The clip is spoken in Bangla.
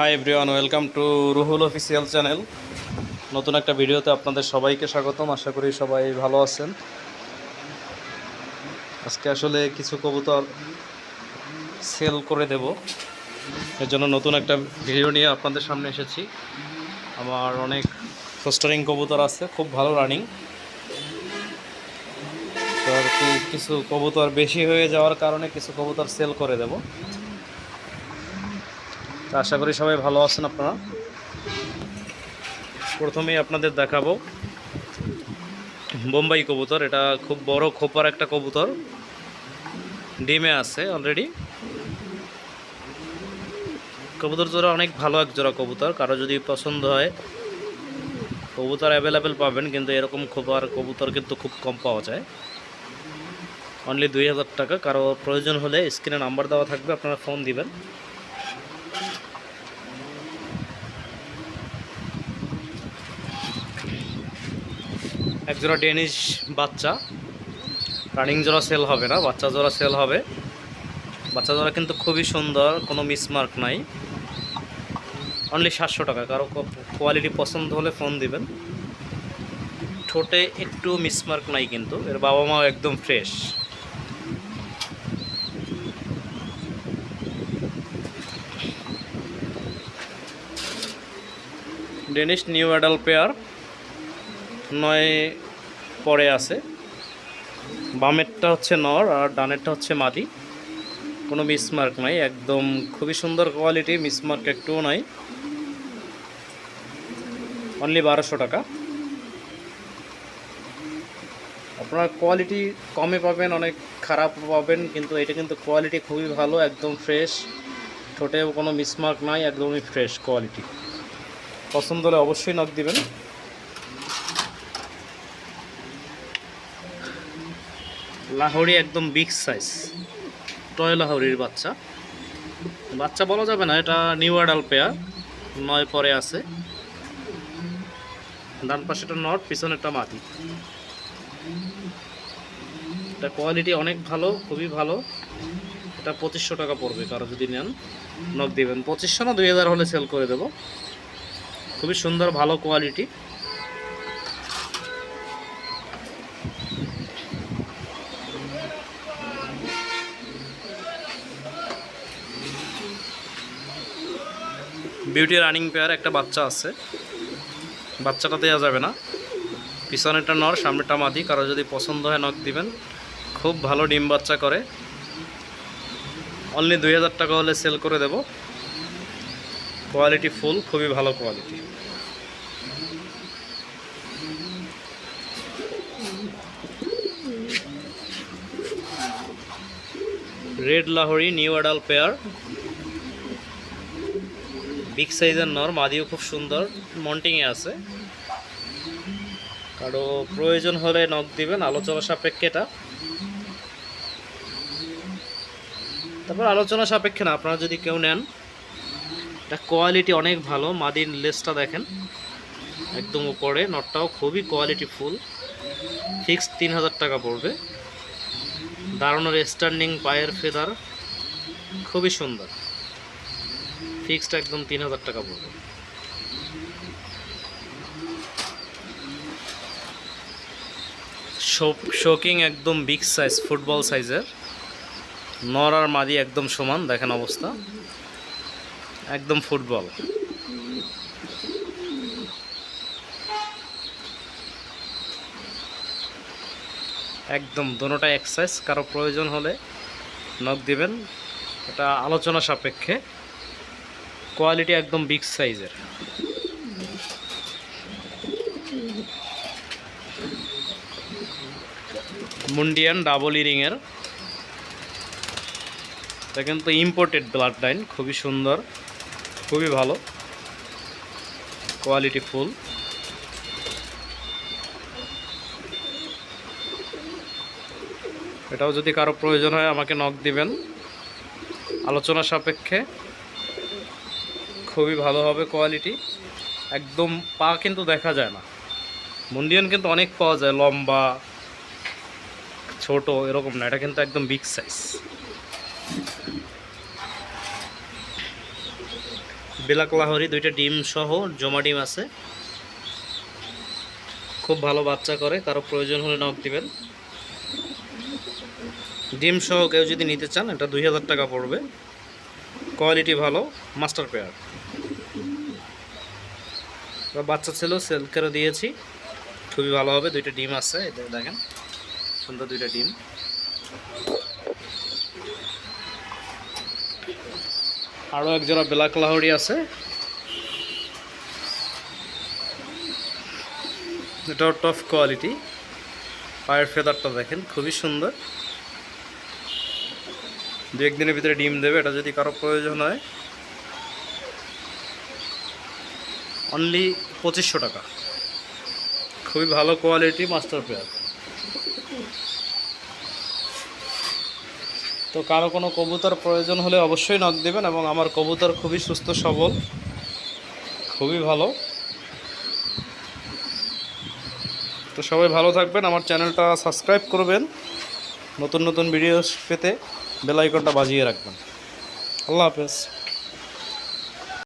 Hi everyone welcome to Ruhul official channel নতুন একটা ভিডিওতে আপনাদের সবাইকে স্বাগতম। আশা করি সবাই ভালো আছেন। আজকে আসলে কিছু কবুতর সেল করে দেব। এর জন্য নতুন একটা ভিডিও নিয়ে আপনাদের সামনে এসেছি। আমার অনেক ফোস্টারিং কবুতর আছে, খুব ভালো রানিং তো আর কি, কিছু কবুতর বেশি হয়ে যাওয়ার কারণে কিছু কবুতর সেল করে দেব। তো আশা করি সবাই ভালো আছেন আপনারা। প্রথমেই আপনাদের দেখাবো বোম্বাই কবুতর। এটা খুব বড় খোপার একটা কবুতর। ডিমে আছে অলরেডি কবুতর জোড়া অনেক ভালো এক জোড়া কবুতর। কারও যদি পছন্দ হয়, কবুতর অ্যাভেলেবেল পাবেন, কিন্তু এরকম খোপার কবুতর কিন্তু খুব কম পাওয়া যায়। অনলি দুই হাজার টাকা। কারও প্রয়োজন হলে স্ক্রিনে নাম্বার দেওয়া থাকবে, আপনারা ফোন দিবেন। এক জোড়া ডেনিশ বাচ্চা। রানিং জোড়া সেল হবে না, বাচ্চা জোড়া সেল হবে। বাচ্চা জোড়া কিন্তু খুবই সুন্দর, কোনো মিসমার্ক নাই। অনলি সাতশো টাকা, কারও কোয়ালিটি পছন্দ হলে ফোন দিবেন। ঠোঁটে একটু মিসমার্ক নাই কিন্তু, এর বাবা মাও একদম fresh Danish new adult pair. নয় পরে আছে। বামেরটা হচ্ছে নর আর ডানেরটা হচ্ছে মাদি। কোনো মিসমার্ক নাই, একদম খুবই সুন্দর কোয়ালিটি, মিসমার্ক একটুও নাই। অনলি বারোশো টাকা। আপনার কোয়ালিটি কমে পাবেন, অনেক খারাপ পাবেন, কিন্তু এটা কিন্তু কোয়ালিটি খুবই ভালো, একদম ফ্রেশ। ঠোঁটেও কোনো মিসমার্ক নাই, একদমই ফ্রেশ কোয়ালিটি। পছন্দ হলে অবশ্যই নক দিবেন। লাহোরি একদম বিগ সাইজ টয় লাহোরির বাচ্চা। বাচ্চা বলা যাবে না, এটা নিউ অ্যাডাল পেয়ার নয় পরে আছে। ডান পাশেটা নট পিছনেরটা মাটি। এটা কোয়ালিটি অনেক ভালো, খুবই ভালো। এটা পঁচিশশো টাকা পড়বে, কারও যদি নেন নক দেবেন। পঁচিশশো না দুই হাজার হলে সেল করে দেবো। খুবই সুন্দর, ভালো কোয়ালিটি বিউটি রানিং পেয়ার একটা বাচ্চা আছে। বাচ্চাটা দেওয়া যাবে না। পিছনেরটা নর সামনেটা মাদি। কারও যদি পছন্দ হয় নখ দিবেন। খুব ভালো ডিম বাচ্চা করে। অনলি দুই হাজার টাকা হলে সেল করে দেব। কোয়ালিটি ফুল খুবই ভালো quality red Lahiri new adult pair big সাইজের নর, মাদিও খুব সুন্দর, মন্টিংয়ে আছে। কারও প্রয়োজন হলে নখ দিবেন, আলোচনা সাপেক্ষে এটা। তারপর আলোচনা সাপেক্ষে না, আপনারা যদি কেউ নেন, এটা কোয়ালিটি অনেক ভালো, মাদির লেসটা দেখেন। একদম উপরে, নটটাও খুবই কোয়ালিটি ফুল ফিক্স তিন হাজার টাকা পড়বে। দাঁড়ানোর স্ট্যান্ডিং পায়ের ফেদার খুবই সুন্দর। ফিক্সড একদম তিন হাজার টাকা পড়বে। শোকিং একদম বিগ সাইজ ফুটবল সাইজের নর আর মাদি একদম সমান, দেখেন অবস্থা। একদম ফুটবল একদম, দোনোটা এক সাইজ কারও প্রয়োজন হলে নখ দিবেন। এটা আলোচনা সাপেক্ষে। কোয়ালিটি একদম বিগ সাইজের। মুন্ডিয়ান ডাবল ইরিংয়ের। এটা কিন্তু ইম্পোর্টেড ব্লাড লাইন খুবই সুন্দর, খুবই ভালো কোয়ালিটি ফুল এটাও যদি কারও প্রয়োজন হয় আমাকে নক দিবেন। আলোচনা সাপেক্ষে। খুবই ভালো হবে কোয়ালিটি একদম পা কিন্তু দেখা যায় না। মুন্ডিয়ান কিন্তু অনেক পাওয়া যায়, লম্বা, ছোট, এরকম না, এটা কিন্তু একদম বিগ সাইজ বিলাক লাহরি দুইটা ডিম সহ জমা ডিম আছে। খুব ভালো বাচ্চা করে, কারও প্রয়োজন হলে নক দিবেন। ডিম সহ কেউ যদি নিতে চান, এটা দুই হাজার টাকা পড়বে। কোয়ালিটি ভালো মাস্টার পেয়ার বাচ্চা ছিল সেল করে দিয়েছি। খুবই ভালো হবে, দুইটা ডিম আছে এটা দেখেন, সুন্দর দুইটা ডিম। আরও এক জোড়া ব্ল্যাক লাহরি আছে। এটাও টপ কোয়ালিটি পায়ের ফেদারটা দেখেন, খুবই সুন্দর। দু একদিনের ভিতরে ডিম দেবে, এটা যদি কারও প্রয়োজন হয়। অনলি পঁচিশশো টাকা। খুবই ভালো কোয়ালিটি মাস্টার পেয়ার তো কারও কোনো কবুতর প্রয়োজন হলে অবশ্যই নক দেবেন এবং আমার কবুতর খুবই সুস্থ, সবল, খুবই ভালো। তো সবাই ভালো থাকবেন, আমার চ্যানেলটা সাবস্ক্রাইব করবেন। নতুন নতুন ভিডিও পেতে বেল আইকনটা বাজিয়ে রাখবেন। আল্লাহ হাফেজ।